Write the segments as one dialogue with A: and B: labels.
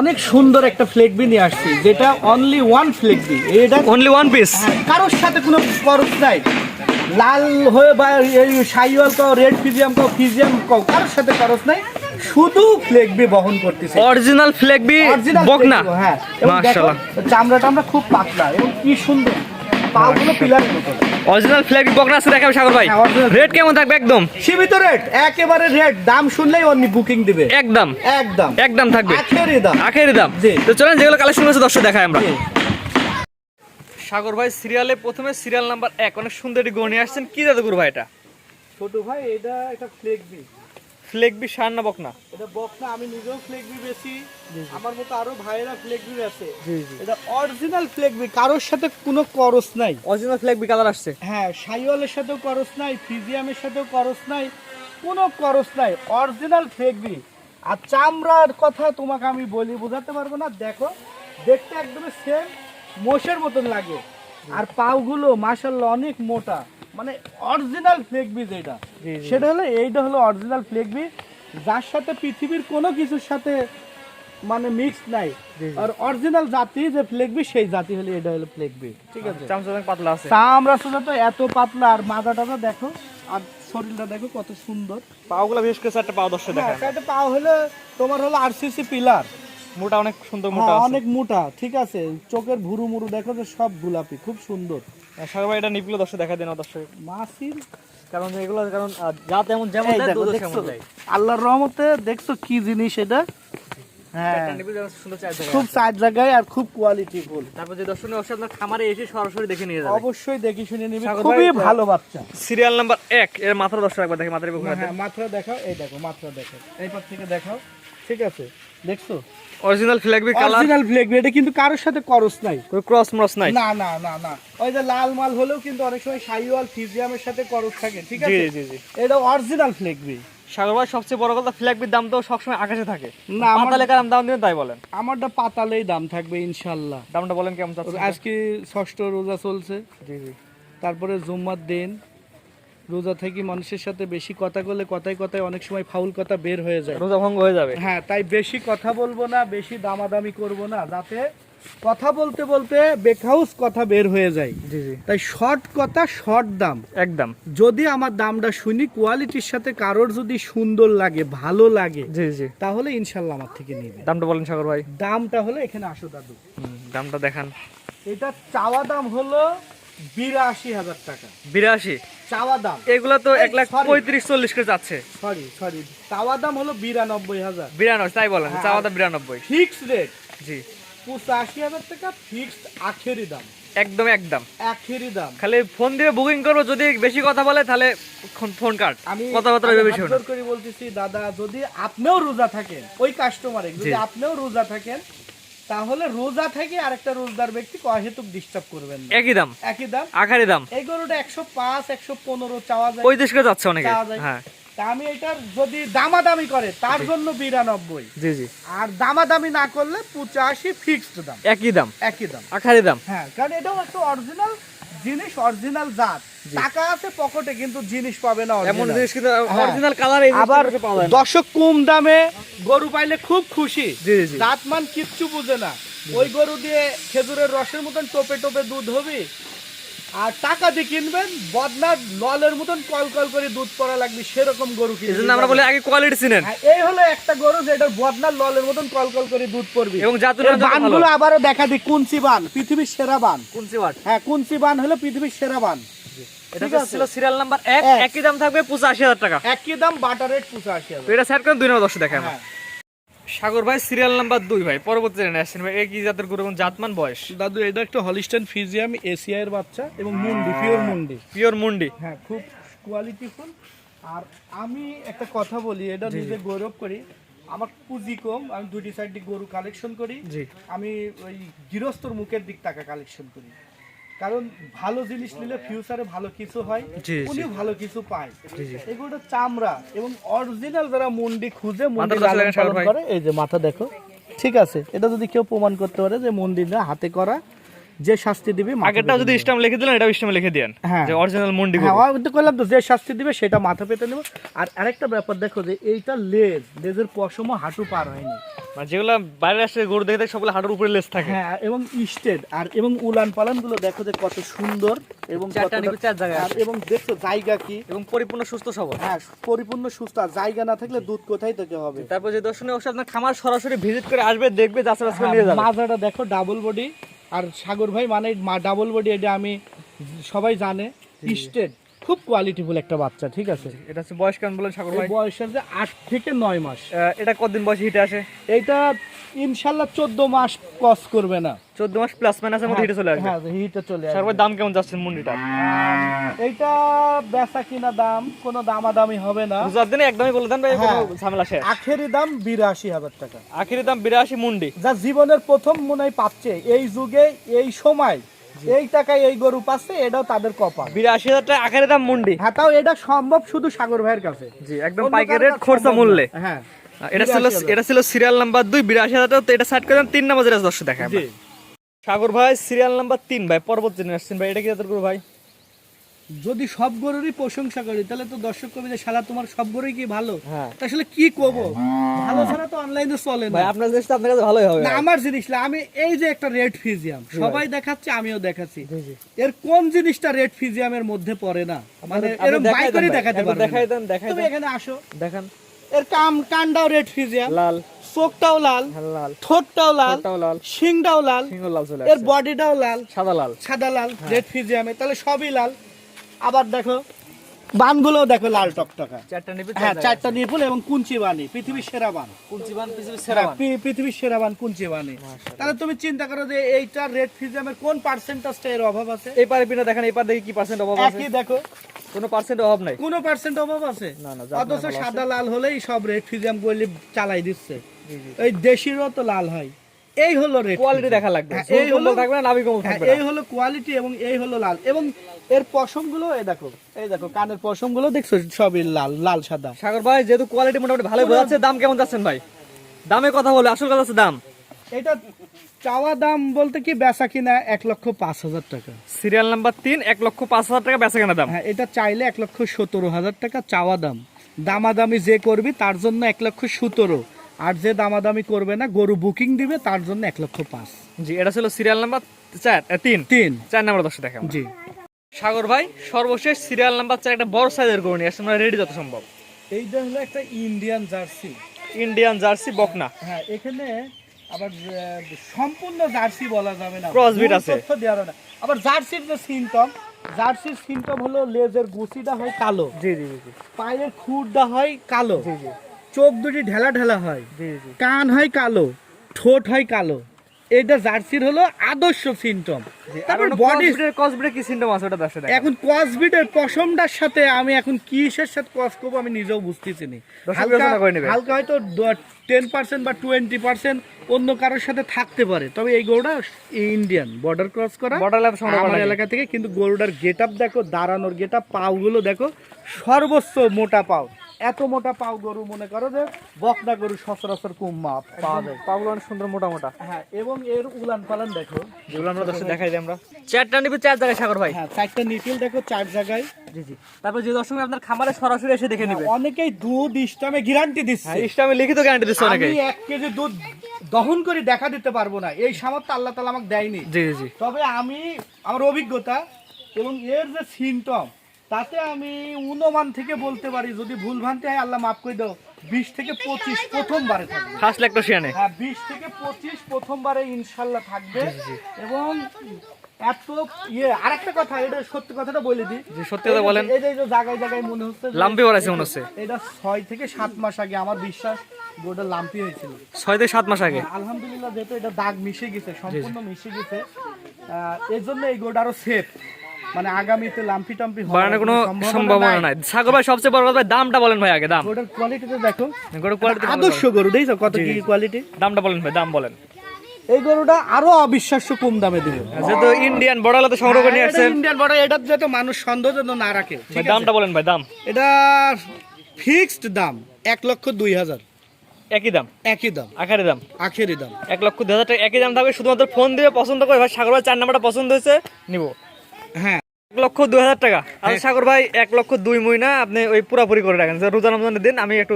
A: অনেক সুন্দর একটা ফ্লেগবি নিয়ে আসছি যেটা অনলি ওয়ান ফ্লেগবি এটা
B: অনলি ওয়ান পিস
A: কারোর সাথে কোনো খরচ নাই। লাল হয়ে বা এই সাইওয়াল কাও রেড ফিজিয়াম কাও ফিজিয়াম কাও কারোর সাথে খরচ নাই। শুধু ফ্লেগবি বহন করতেছে।
B: অরিজিনাল ফ্লেগবি
A: Original
B: বকনা?
A: হ্যাঁ।
B: মাশাআল্লাহ।
A: চামড়া টামড়া খুব পাতলা এবং কি সুন্দর। পাগুলো পিলারের মতো।
B: অরিজিনাল ফ্ল্যাগ বকনা আছে দেখাবে সাগর ভাই।
A: হ্যাঁ,
B: রেট কেমন থাকবে একদম?
A: সীমিত রেট একেবারে রেট দাম শুনলেই অন্য বুকিং দিবে।
B: একদম।
A: একদম।
B: একদম থাকবে।
A: আখেরি দাম।
B: আখেরি দাম। তো চলেন যেগুলো কালেকশন আছে দর্শক দেখায় আমরা। সাগর ভাই সিরিয়ালে প্রথমে সিরিয়াল নাম্বার এক। অনেক সুন্দর একটি গড় নিয়ে আসছেন। কি জাদুগুরু ভাই এটা?
A: ছোট ভাই এটা একটা ফ্লেগবি
B: ফ্লেগবি সার না বকনা?
A: এটা বকনা আমি নিজেও ফ্লেগবি বেশি। আমার মতো আরও ভাইয়েরা ফ্লেগবি আছে এটা অরিজিনাল ফ্লেগবি কারোর সাথে কোনো করস নাই।
B: অরিজিনাল ফ্লেগবি কালার আসছে।
A: হ্যাঁ সাইওয়ালের সাথেও করস নাই ফিজিয়ামের সাথেও করস নাই কোনো করস নাই অরিজিনাল ফ্লেগবি আর চামড়ার কথা তোমাকে আমি বলি বোঝাতে পারব না দেখো দেখতে একদমই সেম মোষের মতন লাগে। আর পাওগুলো মাসাল্লাহ অনেক মোটা। মানে অরিজিনাল ফ্লেগবি যেটা
B: জি, জি।
A: সেটা হলো এইটা হলো অরিজিনাল ফ্লেগবি যার সাথে পৃথিবীর কোনো কিছুর সাথে মানে মিক্স নাই। আর অরিজিনাল জাতি যে ফ্লেগবি সেই জাতি হলো এটা হলো ফ্লেগবি ঠিক আছে?
B: চামচা পাতলা আছে।
A: চামড়া সুদা তো এত পাতলা আর মাথা টাথা দেখো আর শরীরটা দেখো কত সুন্দর।
B: পাওগুলো বিশেষ করে চারটা পাও দর্শক
A: হ্যাঁ,
B: দেখায়।
A: একটা পাও হলো তোমার হলো আরসিসি পিলার
B: মোটা অনেক সুন্দর মোটা আছে।
A: অনেক মোটা ঠিক আছে। চোখের ভুরু মুরু দেখো যে সব গোলাপি খুব সুন্দর।
B: সাগর ভাই এটা নিপগুলো দর্শক দেখা দেন দর্শক
A: মাসির?
B: কারণ এগুলো কারণ যা তেমন যেমন।
A: আল্লাহর রহমতে দেখছ কি জিনিস এটা? হ্যাঁ।
B: একটা নিপল যেমন সুন্দর চার জায়গায়
A: খুব
B: আছে।
A: জায়গায় আর খুব কোয়ালিটি ফুল।
B: তারপর যে দর্শনীয় অবশ্যই আপনার খামারে এসে সরাসরি দেখে নিয়ে যাবে।
A: অবশ্যই দেখি শুনে নিবি। খুবই ভালো বাচ্চা।
B: সিরিয়াল নাম্বার এক এর মাথার দর্শক একবার দেখে মাথার
A: হ্যাঁ মাত্রা দেখাও এই দেখো মাত্রা দেখো এই পাশ থেকে দেখাও ঠিক আছে। দেখছ?
B: অরিজিনাল ফ্ল্যাগবি কালার
A: অরিজিনাল এটা কিন্তু কারোর সাথে করস নাই।
B: কোনো ক্রস মরস নাই?
A: না না না না। ওই যে লাল মাল হলেও কিন্তু অনেক সময় সাইওয়াল ফিজিয়ামের সাথে করস থাকে ঠিক আছে?
B: জি জি
A: এটা অরিজিনাল
B: সবচেয়ে বড় কথা ফ্ল্যাগবির দাম তো সবসময় আকাশে থাকে।
A: না আমার
B: পাতালে কারণ দাম দিবেন তাই বলেন।
A: আমারটা পাতালেই দাম থাকবে ইনশাল্লাহ।
B: দামটা বলেন কেমন
A: আজকে ষষ্ঠ রোজা চলছে।
B: জি জি।
A: তারপরে জুম্মার দিন। রোজা থেকে মানুষের সাথে বেশি কথা বললে কথায় কথায় অনেক সময় ফাউল কথা বের হয়ে যায়।
B: রোজা ভঙ্গ হয়ে যাবে।
A: হ্যাঁ তাই বেশি কথা বলব না বেশি দামাদামি করব না যাতে কথা বলতে বলতে বেকহাউস কথা বের হয়ে যায়।
B: জি জি।
A: তাই শর্ট কথা শর্ট দাম।
B: একদম।
A: যদি আমার দামটা শুনি কোয়ালিটির সাথে কারোর যদি সুন্দর লাগে ভালো লাগে
B: জি জি।
A: তাহলে ইনশাল্লাহ আমার থেকে নিবে।
B: দামটা বলেন সাগর ভাই।
A: দামটা হলো এখানে আসো দাদু
B: দামটা দেখান।
A: এটা চাওয়া দাম হলো বিরাশি হাজার টাকা।
B: বিরাশি?
A: চাওয়া দাম।
B: এগুলো তো এক লাখ পঁয়ত্রিশ চল্লিশ করে যাচ্ছে।
A: সরি সরি চাওয়া দাম হলো বিরানব্বই হাজার।
B: বিরানব্বই তাই বলেন
A: হ্যাঁ,
B: চাওয়া দাম বিরানব্বই।
A: ফিক্স রেট
B: জি।
A: পঁচাশি হাজার টাকা ফিক্সড আখেরি দাম।
B: একদম একদম।
A: আখেরি দাম।
B: খালি ফোন দিয়ে বুকিং করব যদি বেশি কথা বলে তাহলে ফোন কাট।
A: আমি
B: কথাবার্তা বেশি
A: করে বলতেছি দাদা যদি আপনিও রোজা থাকেন ওই কাস্টমারে যদি আপনিও রোজা থাকেন তাহলে রোজা থেকে আরেকটা রোজদার ব্যক্তি অহেতুক ডিস্টার্ব করবেন না।
B: একই দাম?
A: একই দাম?
B: আখারি দাম?
A: এই গরুটা একশো পাঁচ একশো পনেরো চাওয়া যায়।
B: ওই দেশকে যাচ্ছে অনেকে। হ্যাঁ।
A: তা আমি এটার যদি দামাদামি করে তার জন্য বিরানব্বই।
B: জি জি।
A: আর দামাদামি না করলে পঁচাশি ফিক্সড দাম।
B: একই দাম?
A: একই দাম।
B: আখারি দাম?
A: হ্যাঁ কারণ এটাও একটা অরিজিনাল জিনিস অরিজিনাল জাত। টাকা আছে পকেটে কিন্তু জিনিস পাবে না
B: এমন জিনিস কিন্তু
A: হ্যাঁ।
B: অরিজিনাল কালার এই
A: আবার। দর্শক কম দামে গরু পাইলে খুব খুশি।
B: জি জি জি।
A: দাঁতমান কিচ্ছু বুঝে না। ওই গরু দিয়ে খেজুরের রসের মতন টোপে টোপে দুধ হবে আর টাকা দিয়ে কিনবেন বদনার নলের মতন কল কল করে দুধ পড়া লাগবে সেরকম গরু কিনবেন।
B: আমরা বলি আগে কোয়ালিটি চিনেন।
A: হ্যাঁ, এই হলো একটা গরু যেটার বদনার ললের মতন কল কল করে দুধ পড়বে।
B: এবং
A: বানগুলো আবারও দেখা দিই কুঞ্চি বান পৃথিবীর সেরা বান।
B: কুঞ্চি বান।
A: হ্যাঁ কুঞ্চি বান হলো পৃথিবীর সেরা বান।
B: এটা ছিল সিরিয়াল নাম্বার এক।
A: এক।
B: একই দাম থাকবে পঁচাশি হাজার টাকা।
A: একই দাম বাটার রেট পঁচাশি হাজার।
B: এটা করেন দুই নম্বর দর্শক দেখে আমরা।
A: হ্যাঁ।
B: সাগর ভাই সিরিয়াল নাম্বার দুই ভাই পরবর্তী জেনে আসছেন ভাই এই কি জাতের গরু এবং জাতমান বয়স?
A: দাদু এটা একটা হলিস্টান ফিজিয়াম এশিয়ার বাচ্চা এবং মুন্ডি পিওর মুন্ডি।
B: পিওর মুন্ডি।
A: হ্যাঁ খুব কোয়ালিটি কোয়ালিটিফুল আর আমি একটা কথা বলি এটা নিজে গৌরব করি। আমার পুঁজি কম আমি দুটি সাইড গরু কালেকশন করি। আমি ওই গৃহস্থর মুখের দিক টাকা কালেকশন করি। কারণ ভালো জিনিস নিলে ফিউচারে ভালো কিছু হয়। উনিও ভালো কিছু পায়। এগুলো চামড়া এবং অরিজিনাল যারা মন্ডি খুঁজে মন্ডি
B: মাথাটা
A: লালন পালন করে এই যে মাথা দেখো ঠিক আছে এটা যদি কেউ প্রমাণ করতে পারে যে মন্দির না হাতে করা যে শাস্তি দিবে
B: আগেরটা যদি। স্টাম লিখে দিলেন এটাও স্টাম লিখে দেন
A: হ্যাঁ।
B: যে অরিজিনাল মুন্ডি
A: হ্যাঁ। ওই তো কইলাম তো যে শাস্তি দিবে সেটা মাথা পেতে নেব। আর আরেকটা ব্যাপার দেখো যে এইটা লেজ লেজের পশমও হাঁটু পার হয়নি।
B: মানে যেগুলো বাইরে আসে গরু দেখে দেখে সবগুলো হাঁটুর উপরে লেস থাকে।
A: হ্যাঁ এবং স্টেড। আর এবং উলান পালানগুলো দেখো যে কত সুন্দর এবং
B: চার জায়গায়
A: আর এবং দেখছ জায়গা কি?
B: এবং পরিপূর্ণ সুস্থ সবল।
A: হ্যাঁ পরিপূর্ণ সুস্থ। আর জায়গা না থাকলে দুধ কোথায় থেকে হবে?
B: তারপর যে দর্শনীয় অবশ্যই আপনার খামার সরাসরি ভিজিট করে আসবে দেখবে যাচাই করে নিয়ে
A: হ্যাঁ,
B: যাবে।
A: মাজাটা দেখো ডাবল বডি আর সাগর ভাই মানে ডাবল বডি এটা আমি সবাই জানে স্টেট খুব কোয়ালিটিফুল একটা বাচ্চা ঠিক আছে?
B: এটা হচ্ছে বয়স কেমন বলেন সাগর ভাই?
A: বয়সের যে আট থেকে নয় মাস।
B: এটা কতদিন বয়সে হিটে আসে?
A: এইটা ইনশাল্লাহ চোদ্দ মাস কস করবে না।
B: চোদ্দ মাস প্লাস মাইনাসের মধ্যে হিটে চলে আসবে?
A: হ্যাঁ হিটে চলে
B: সাগর
A: আসবে।
B: দাম কেমন যাচ্ছে মুন্ডিটা?
A: এইটা বেচা কিনা দাম কোনো দামাদামি হবে না।
B: বুঝার দিনে একদমই বলে দেন ভাই কোনো
A: হ্যাঁ।
B: ঝামেলা শেষ
A: আখেরি দাম বিরাশি হাজার টাকা।
B: আখিরি দাম বিরাশি মুন্ডি।
A: যা জীবনের প্রথম মনে হয় পাচ্ছে এই যুগে এই সময়। এই টাকায় এই গরু পাচ্ছে এটাও তাদের কপাল।
B: বিরাশি হাজার টাকা আখের দাম মুন্ডি।
A: হ্যাঁ তাও এটা সম্ভব শুধু সাগর ভাইয়ের কাছে।
B: জি একদম পাইকারি রেট খরচা মূল্যে।
A: হ্যাঁ
B: এটা ছিল এটা ছিল সিরিয়াল নাম্বার দুই বিরাশি হাজার টাকা তো এটা সাইড করে তিন নাম্বার যেটা দর্শক দেখায় সাগর ভাই সিরিয়াল নাম্বার তিন ভাই পর্বত জেনে আসছেন ভাই এটা কি তাদের গরু ভাই?
A: যদি সব গরুরই প্রশংসা করি তাহলে তো দর্শক কবি যে শালা তোমার সব গরুই কি ভালো?
B: হ্যাঁ।
A: আসলে কি কব ভালো ছাড়া তো অনলাইনে চলে না।
B: ভাই আপনার জিনিসটা আপনার কাছে ভালোই হবে।
A: না, আমার জিনিস না আমি এই যে একটা রেড ফিজিয়াম সবাই দেখাচ্ছে আমিও দেখাচ্ছি। এর কোন জিনিসটা রেড ফিজিয়ামের মধ্যে পড়ে না? মানে এরকম বাই করে দেখাতে পারবে
B: দেখাই দেন, দেখাই
A: তুমি এখানে আসো।
B: দেখান।
A: এর কাম কানটাও রেড ফিজিয়াম
B: লাল।
A: চোখটাও লাল
B: হ্যাঁ, লাল।
A: ঠোঁটটাও লাল
B: লাল।
A: শিংটাও লাল এর বডিটাও লাল
B: সাদা লাল।
A: সাদা লাল রেড ফিজিয়ামে তাহলে সবই লাল। আবার দেখো বানগুলো দেখো লাল টকটকা। হ্যাঁ চারটা নিপুল এবং কুঞ্চি বানি পৃথিবীর সেরা বান।
B: কুলচিবান পৃথিবীর
A: হ্যাঁ,
B: সেরা বান।
A: পৃথিবীর সেরা বান কুঞ্চি বানি তাহলে তুমি চিন্তা করো যে এইটা রেড ফিজিয়ামের কোন পার্সেন্টেজটা এর অভাব আছে?
B: এই পারে পিনা দেখেন এই পার দেখি কি পার্সেন্ট অভাব আছে?
A: একই দেখো।
B: কোনো পার্সেন্ট অভাব নাই?
A: কোনো পার্সেন্ট অভাব আছে?
B: না, না,
A: অথচ সাদা লাল হলেই সব রেড ফিজিয়াম বলে চালাই দিচ্ছে। এই দেশিরও তো লাল হয়। এই হলো রেড
B: কোয়ালিটি দেখা লাগবে।
A: হ্যাঁ,
B: এই
A: হলো-
B: থাকবে না নাভি
A: হ্যাঁ,
B: থাকবে
A: এই হলো কোয়ালিটি এবং এই হলো লাল। এবং এর পশমগুলো এই দেখো এই দেখো কানের পশমগুলো দেখছ সবই লাল লাল সাদা।
B: সাগর ভাই যেহেতু কোয়ালিটি মোটামুটি বোঝাচ্ছে দাম কেমন যাচ্ছেন ভাই? দামে কথা বলে আসল কথা হচ্ছে দাম।
A: এটা চাওয়া দাম বলতে কি বেচা কিনা এক লক্ষ পাঁচ হাজার টাকা।
B: সিরিয়াল নাম্বার তিন এক লক্ষ পাঁচ হাজার টাকা বেচা কেনা দাম।
A: হ্যাঁ এটা চাইলে এক লক্ষ সতেরো হাজার টাকা চাওয়া দাম। দামাদামি যে করবি তার জন্য এক লক্ষ সতেরো। আর যে দামাদামি করবে না গরু বুকিং দিবে তার জন্য এক লক্ষ পাঁচ।
B: জি এটা ছিল সিরিয়াল নাম্বার চার তিন।
A: তিন।
B: চার নাম্বার দশটা দেখেন
A: জি।
B: সাগর ভাই সর্বশেষ সিরিয়াল নাম্বার চার একটা বড় সাইজের গরু নিয়ে আসছে আমরা রেডি যত সম্ভব।
A: এইটা হলো একটা ইন্ডিয়ান জার্সি
B: ইন্ডিয়ান জার্সি বকনা।
A: হ্যাঁ এখানে আবার সম্পূর্ণ জার্সি বলা যাবে না। ভুল
B: আছে।
A: তথ্য দেওয়া যাবে না। আবার জার্সির যে সিমটম জার্সির সিমটম হলো লেজের গুছিটা হয় কালো।
B: জি জি জি
A: পায়ের খুরটা হয় কালো।
B: জি জি।
A: চোখ দুটি ঢেলা ঢেলা হয়। কান হয় কালো ঠোঁট হয় কালো। এটা জার্সির হলো আদর্শ সিমটম তারপর বডি
B: কসবিটের কি সিম্পটম আছে ওটা দশটা
A: এখন কসবিটের পশমটার সাথে আমি এখন কিসের সাথে কস করব আমি নিজেও বুঝতেছি না।
B: দর্শক
A: হালকা হয়তো টেন পার্সেন্ট বা টোয়েন্টি পার্সেন্ট অন্য কারোর সাথে থাকতে পারে। তবে এই গরুটা ইন্ডিয়ান বর্ডার ক্রস করা। আমার এলাকা থেকে। কিন্তু গরুটার গেট আপ দেখো দাঁড়ানোর গেট আপ পাওগুলো দেখো সর্বোচ্চ মোটা পাও এত মোটা পাও গরু মনে করো যে বকনা গরু সচরাচর কম মাপ পাওয়া যায়।
B: পাগুলো অনেক সুন্দর মোটা মোটা।
A: হ্যাঁ এবং এর উলান পালান দেখো।
B: যেগুলো আমরা দশটা দেখাই দিই আমরা। চারটা নিবি চার জায়গায় সাগর ভাই।
A: হ্যাঁ চারটা নিপিল দেখো চার জায়গায়।
B: জি জি। তারপর যে দর্শক আপনার খামারে সরাসরি এসে দেখে নিবে।
A: অনেকেই দুধ ইস্টামে গ্যারান্টি দিচ্ছে।
B: হ্যাঁ ইসলামে লিখিত গ্যারান্টি দিচ্ছে অনেকেই।
A: আমি এক কেজি দুধ দহন করে দেখা দিতে পারব না। এই সামর্থ্য আল্লাহ তালা আমাকে দেয়নি।
B: জি জি জি।
A: তবে আমি আমার অভিজ্ঞতা এবং এর যে সিমটম তাতে আমি অনুমান থেকে বলতে পারি যদি ভুল ভ্রান্তি হয় আল্লাহ মাফ করে দাও। বিশ থেকে পঁচিশ প্রথমবারে থাকবে।
B: ফার্স্ট
A: হ্যাঁ বিশ থেকে পঁচিশ প্রথমবারে ইনশাল্লাহ থাকবে। এবং এত ইয়ে আরেকটা কথা এটা সত্যি কথাটা বলে দিই।
B: জি, সত্যি কথা বলেন।
A: এই যে জায়গায় জায়গায় মনে হচ্ছে
B: লাম্পি বাড়াইছে মনে হচ্ছে।
A: এটা ছয় থেকে সাত মাস আগে আমার বিশ্বাস গোটা লাম্পি হয়েছিল।
B: ছয় থেকে সাত মাস আগে?
A: আলহামদুলিল্লাহ যেহেতু এটা দাগ মিশে গেছে সম্পূর্ণ মিশে গেছে আহ, এর জন্য এই গোটা আরও সেফ মানে আগামীতে লাম্পি টাম্পি
B: বাড়ানোর কোনো সম্ভাবনা নাই। সাগর ভাই সবচেয়ে বড় কথা ভাই দামটা বলেন ভাই আগে দাম।
A: গোটার কোয়ালিটিতে দেখো।
B: গরু কোয়ালিটি
A: আদর্শ গরু দেখছ কত কি কোয়ালিটি
B: দামটা বলেন ভাই দাম বলেন।
A: এই গরুটা আরও অবিশ্বাস্য কম দামে দিবে।
B: যেহেতু ইন্ডিয়ান বড়ালাতে সংগ্রহ করে নিয়ে আসছেন।
A: ইন্ডিয়ান বড় এটা যাতে মানুষ সন্দেহ যেন না রাখে?
B: দামটা বলেন ভাই দাম।
A: এটা ফিক্সড দাম এক লক্ষ দুই হাজার।
B: একই দাম?
A: একই দাম।
B: আকারে দাম?
A: আখেরি দাম।
B: এক লক্ষ দুই হাজার টাকা একই দাম থাকবে শুধুমাত্র ফোন দিয়ে পছন্দ করে। ভাই সাগর ভাই চার নাম্বারটা পছন্দ হয়েছে নিব।
A: হ্যাঁ।
B: এক লক্ষ দুই হাজার টাকা। আর সাগর ভাই এক লক্ষ দুই মহিনা আপনি ওই পুরাপুরি করে রাখেন। যে রোজা রমজানের দিন আমি একটু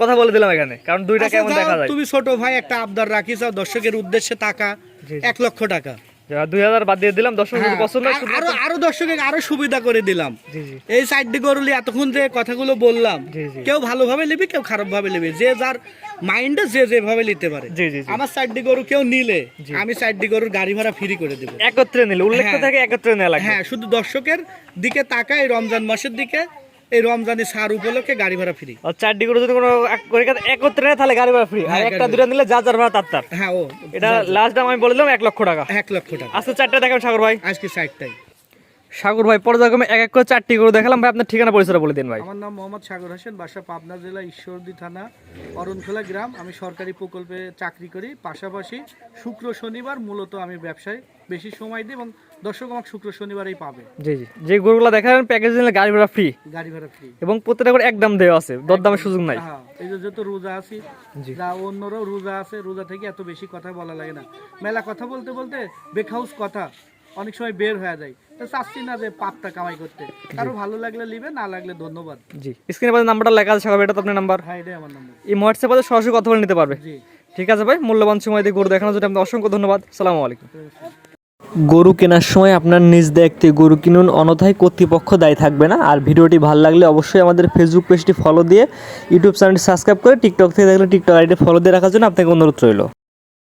B: কথা বলে দিলাম এখানে কারণ দুইটা
A: আচ্ছা,
B: কেমন দেখা যায়।
A: তুমি ছোট ভাই একটা আবদার রাখিস দর্শকের উদ্দেশ্যে টাকা। এক লক্ষ টাকা।
B: দুই হাজার বাদ দিয়ে দিলাম দর্শক
A: হ্যাঁ,
B: পছন্দ হয়
A: আর- আরও দর্শকের আরও সুবিধা করে দিলাম।
B: জি জি।
A: এই সাইড গরুলি এতক্ষণ যে কথাগুলো বললাম
B: জি, জি।
A: কেউ ভালোভাবে নিবি কেউ খারাপ ভাবে নিবি। যে যার মাইন্ডে যে যেভাবে নিতে পারে। আমার সাইড গরু কেউ নিলে আমি সাইড গরুর গাড়ি ভাড়া ফ্রি করে দেবো।
B: একত্রে নিলে উল্লেখ। থাকে একত্রে নেওয়া
A: হ্যাঁ শুধু দর্শকের দিকে তাকায় রমজান মাসের দিকে এই রমজানি সার উপলক্ষে গাড়ি ভাড়া ফ্রি
B: আর চারটি করে যদি কোনো একত্রে তাহলে গাড়ি ভাড়া ফ্রি আর
A: হ্যাঁ,
B: একটা দুটো নিলে যা যার ভাড়া তার তার।
A: হ্যাঁ ও
B: এটা লাস্ট দাম আমি বলে দিলাম এক লক্ষ টাকা।
A: এক লক্ষ টাকা।
B: আজকে চারটা দেখাবেন সাগর ভাই।
A: আজকে সাইডটাই
B: সাগর ভাই পর্যায়ক্রমে এক এক করে চারটি করে দেখালাম। ভাই আপনার ঠিকানা পরিচয় বলে দিন ভাই।
A: আমার নাম মোহাম্মদ সাগর হোসেন বাসা পাবনা জেলা ঈশ্বরদী থানা অরণখোলা গ্রাম। আমি সরকারি প্রকল্পে চাকরি করি। পাশাপাশি শুক্র শনিবার মূলত আমি ব্যবসায় বেশি সময় দিই এবং দর্শক আমাকে শুক্র শনিবারেই পাবে।
B: জি জি। যে গরুগুলো দেখাবেন প্যাকেজ নিলে গাড়ি ভাড়া ফ্রি
A: গাড়ি ভাড়া ফ্রি
B: এবং প্রত্যেকটা করে এক দাম দেওয়া আছে দরদামের সুযোগ নাই।
A: হ্যাঁ এই যে যেহেতু রোজা আছি। যা অন্যরাও রোজা আছে রোজা থেকে এত বেশি কথা বলা লাগে না। মেলা কথা বলতে বলতে বেকহাউস কথা। অনেক সময় বের হয়ে যায়। তো চাচ্ছি না যে পাপটা কামাই করতে। কারও ভালো লাগলে নিবে না লাগলে ধন্যবাদ।
B: জি। স্ক্রিনে পাশে নাম্বারটা লেখা আছে ভাই, এটা তো আপনার নাম্বার
A: হ্যাঁ এটাই আমার নম্বর
B: এই হোয়াটসঅ্যাপে সরাসরি কথা বলে নিতে পারবে।
A: জি।
B: ঠিক আছে ভাই মূল্যবান সময় দিয়ে গরু দেখানোর জন্য আপনাকে অসংখ্য ধন্যবাদ। সালামু আলাইকুম।
C: গরু কেনার সময় আপনার নিজ দায়িত্বে গরু কিনুন অনথায় কর্তৃপক্ষ দায়ী থাকবে না। আর ভিডিওটি ভালো লাগলে অবশ্যই আমাদের ফেসবুক পেজটি ফলো দিয়ে ইউটিউব চ্যানেলটি সাবস্ক্রাইব করে টিকটক থেকে দেখলে টিকটক আইডি ফলো দিয়ে রাখার জন্য আপনাকে অনুরোধ রইল।